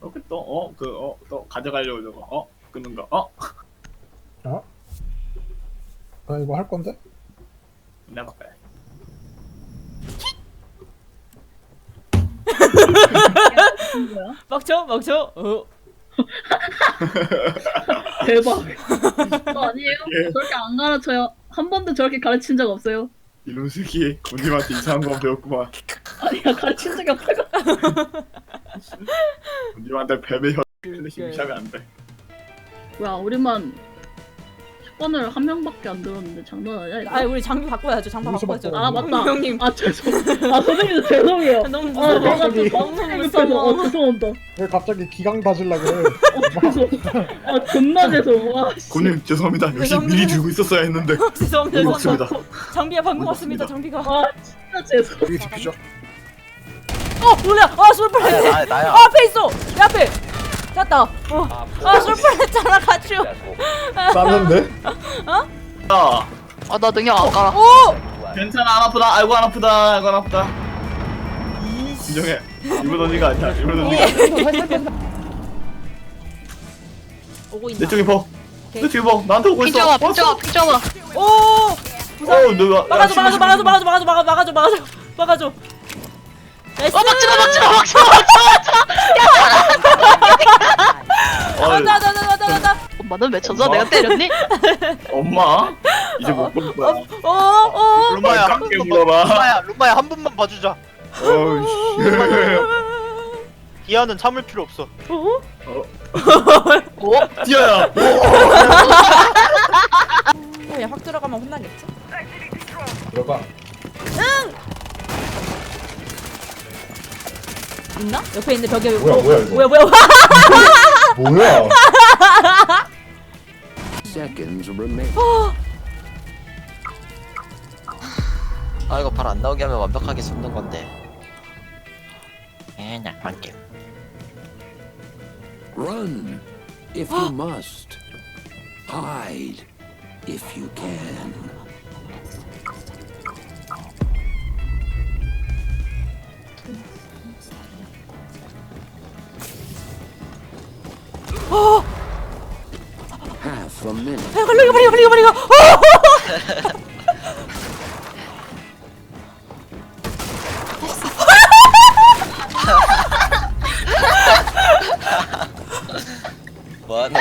이렇게 또 어 그 어 또 가져가려고 저거 어 끊는 거 어 어? 나 이거 할 건데? 내볼게 뭐야? 막쳐 막쳐 어 대박. 저 아니에요? 예. 저렇게 안 가르쳐요. 한 번도 저렇게 가르친 적 없어요. 이놈 새끼 군님한테 이상한 거 배웠구만 아니야 가르친 적이 없다고. 군님한테 뱀의 혀 그, 심시하면 안돼 뭐야 우리만 10번을 한 명밖에 안 들었는데 장난 아니야 이거? 아 우리 장비 바꿔야죠 장비 여기서 바꿔야죠 바꿔. 아 맞다. 형님 아 죄송. 아 선생님 죄송해요. 너무 아 무서워 내가 좀 갑자기. 깜짝이야. 어 죄송합니다. 왜 갑자기 기강 다질라 그래? 어 죄송. 아 존나 죄송. 와 씨. 군님 죄송합니다 역시 죄송합니다. 미리 들고 있었어야 했는데 죄송합니다 너무 죄송합니다 없습니다 장비가 방금. 왔습니다 장비가 아 진짜 죄송. 여기 디퓨저. 어 몰라. 아 솔플했 나야 나야. 아 앞에 있어. 내 앞에. 잤다. 어아 솔플했잖아 가추 쌌는데? 아아나 능력 안 깔아. 오 괜찮아 안 아프다. 아이고 안 아프다. 아이고 안 아프다. 진정해. 이번 언니가 아니야? 이번 언니가 오고 내 있나? 쪽에 버내 쪽에 버 나한테 오고 있어. 핑정아 핑정아 핑정아. 오! 어 내가 막아줘 막아줘 막아줘 막아줘 막아줘 막아줘 막아줘 막아줘 막아줘 나이스! 어 막지마 막지마 막지마 막지마. 어, 맞아 맞아 맞아 맞아 엄마는 왜 쳤어? 내가 때렸니? 엄마? 이제 못 볼 거야. 어어 룸마야 한 깜게 번만 물어봐. 룸마야 룸마야 한 번만 봐주자. 어우씨. 기아는 참을 필요 없어. 뭐? 뛰어야. 야확 들어가면 혼나겠지? 들어가. 있나 옆에 있는 벽에 뭐야, 어, 뭐야, 이거? 뭐야 뭐야 뭐야? seconds remain. 아 이거 발 안 나오게 하면 완벽하게 숨는 건데 에 낭만게 Run if you must. Hide if you can. 야, 걸리가 걸리가 걸리가 걸리가 뭐하노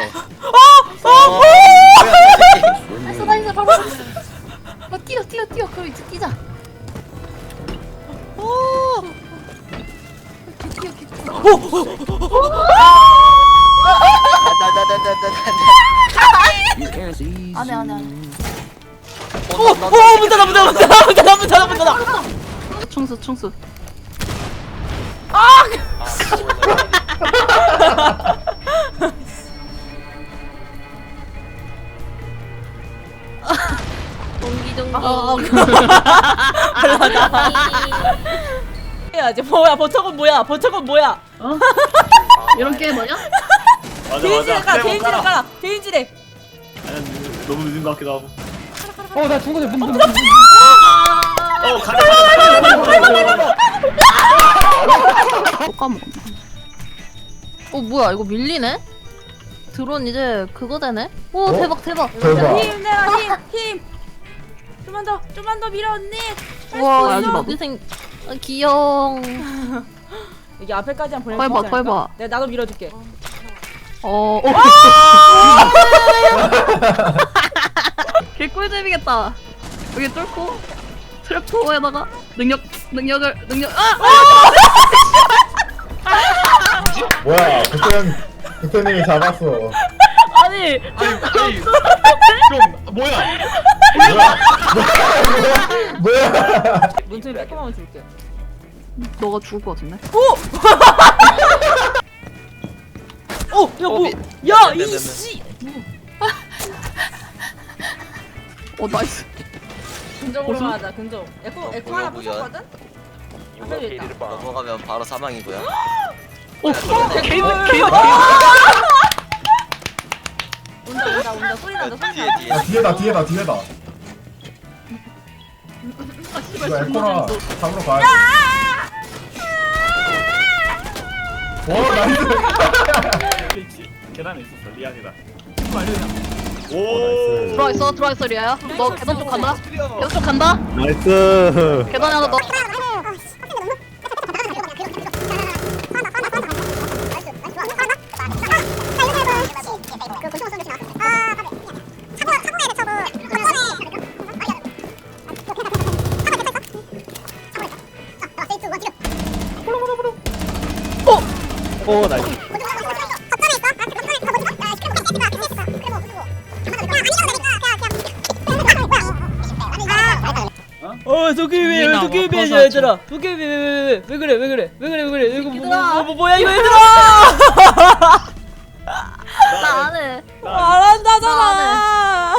나이스 나이스 바로. 어 뛰어 뛰어 뛰어 그럼 이제 뛰자. 오. 뛰어 뛰어. You can't easy. 안해 안해 안해. 오 오 문 닫아 문 닫아 문 닫아 문 닫아 문 닫아 문 닫아 충수 충수. 동기 동기. 해야지 뭐야 버터건 뭐야 버터건 뭐야 어? 이런 게임? 맞아 개인지를 깔아 개인지를 깔아. 아니야, 너무 늦은 것 같기도 하고 어나 죽었네. 문, 문, 문. 어 가자 가자 또 까먹었네. 어 뭐야 이거 밀리네? 드론 이제 그거 되네? 오 어? 대박 대박. 대박. 힘 내라 힘 힘 좀만 더 좀만 더 밀어 언니 와 할수 있어. 여기 생 아, 귀여워. 여기 앞에까지만 보내면 거의 봐, 되지 거의 않을까? 봐. 내가 나도 밀어줄게 어. 어. 개꿀잼이겠다. 여기 뚫고 트랩토어에다가 능력 능력을 능력 아! 뭐야? 그때는 그때님이 잡았어. 아니 아니 좀 뭐야 뭐야? 문틈이 빼꼼하면 줄게 너가 죽을 것 같은데? 오! 야 어, 뭐! 미- 야 네, 네, 네, 네. 이씨! 어 나이스. 근접으로? 하자 근접 에코 어, 에코 하나 보여, 보여. 부셨거든? 앞에 있다 넘어가면 바로 사망이고요 어 개인 개인 온다 온다 온다 소리 난다 소리 뒤에 난다 뒤에 아 뒤에다 뒤에다 뒤에다. 이거 에코라 잡으러 가야 돼. 와 나이스. 계단에 있었어 리안이다 빨리 오 들어와 있어 들어와 있어 리아야. 너 계단 쪽 간다. 계단 쪽 간다. 나이스. 계단에 하나 너. 오 어 도깨비 왜 도깨비 왜 얘들아 도깨비 왜왜왜 왜 그래 왜 그래 왜 그래 왜 그래 이거 뭐, 뭐, 뭐, 뭐야 이거 얘들아 나 안 해. 안 한다잖아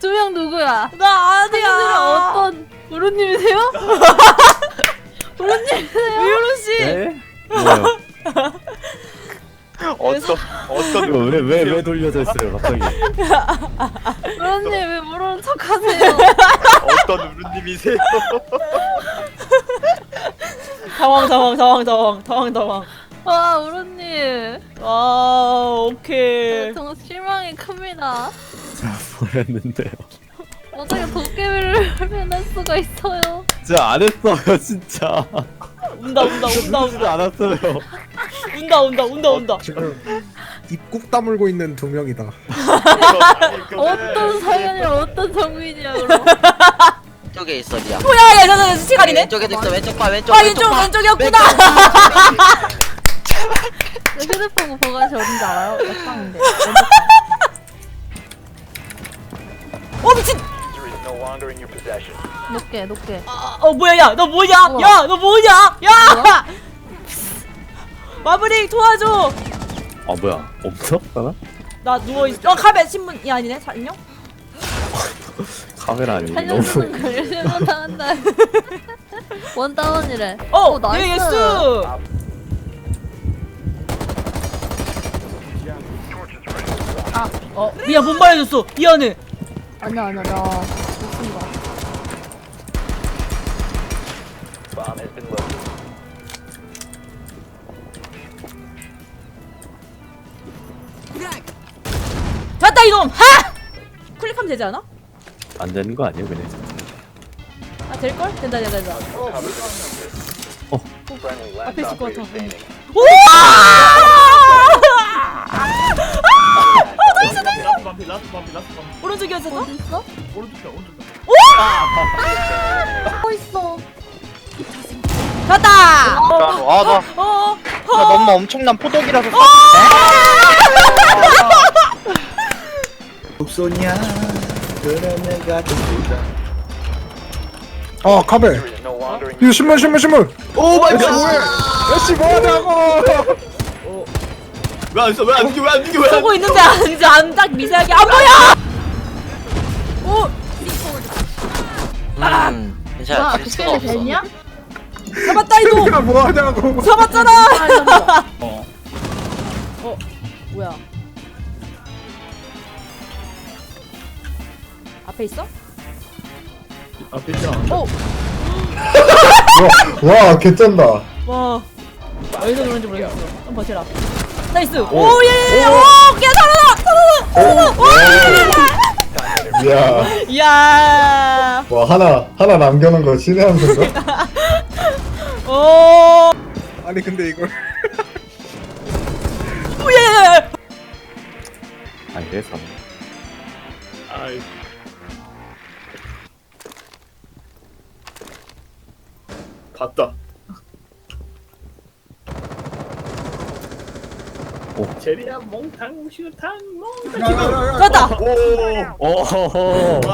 두 명 누구야? 나 아니야 어떤 부르님이세요? 부르님이세요? 유로 씨 네? 뭐요? 어떤 어떤 이거 왜왜 왜 돌려져 있어요 갑자기? 부르님 왜 모르는 척하세요? 어떤 누르님이세요? 당황 당황 당황 당황 당황 당황 와 우르님 아 오케이 정말 실망이 큽니다. 뭐였는데요? 어떻게 도깨비를 표현할 수가 있어요? 진짜 안 했어요 진짜. 운다 운다 운다 운다 안 왔어요. 운다 운다 운다 운다. 지금 입국 다물고 있는 두 명이다. 어떤 사연이야? 어떤 정민이야 그럼? 왼쪽에 있어 리아 뭐야 야 잠깐만 시간이네? 왼쪽에도 있어 왼쪽 봐 왼쪽 아 왼쪽 왼쪽 봐. 왼쪽이었구나. 내 휴대폰 보관시 어딘지 알아요? 옆방인데. 어 미친! 높게 높게. 어 뭐야 야너 뭐냐? 우와. 야너 뭐냐? 야 마블링 도와줘. 아 뭐야. 없어? 하나? 나 누워 있어 어 카베 신문이 아니네 안녕 카메라 아니고 너무. 살려주는 걸 실망 당한다 원다운이래. 어 나이스. 예스 아 어 미안 못 말해줬어. 미안해. 아니야 아니야 나 못쓴다 됐다 이놈. 하! 클릭하면 되지 않아? 안 되는 거 아니에요 그냥? 아 될걸? 된다 된다 된다. 어. 앞에 있을 것 같아 라스트 반피 라스트 반피 라스트 반피 오른쪽이었어? 어디 있어? 오른쪽이야 오른쪽 어. 있어 갔다! 아 나 어 너무 엄청난 포독이라서 독소냐? 그런 내가 독소다 아 카베. 이거 신문 신문 신문. 오 마이 갓! 야씨 뭐하냐고. 왜안 써? 왜안 죽여? 왜안 죽여? 왜안 쏘고 있는데 안, 안딱 미세하게. 안 보여 오! 음 아! 괜찮아. 질 수가 도깨비 없어. 됐냐? 잡았다 이놈! 야 뭐하냐고. 잡았잖아! 어 앞에 있어? 앞에 있잖아 어. 와 개쩐다. 와. 어디서 그런지 모르겠어. 한번 버텨라. 나이스. 오예예예 오 야 살아나. 살아나. 이야. 이야. 와 하나 하나 남겨놓은 거 신의 한 수인가? 오. 아니 근데 이걸. 오예예예 아 이래서. 아이 봤다 오. 제리야 몽탕 슈탕 몽탕. 갔다 오 오호호.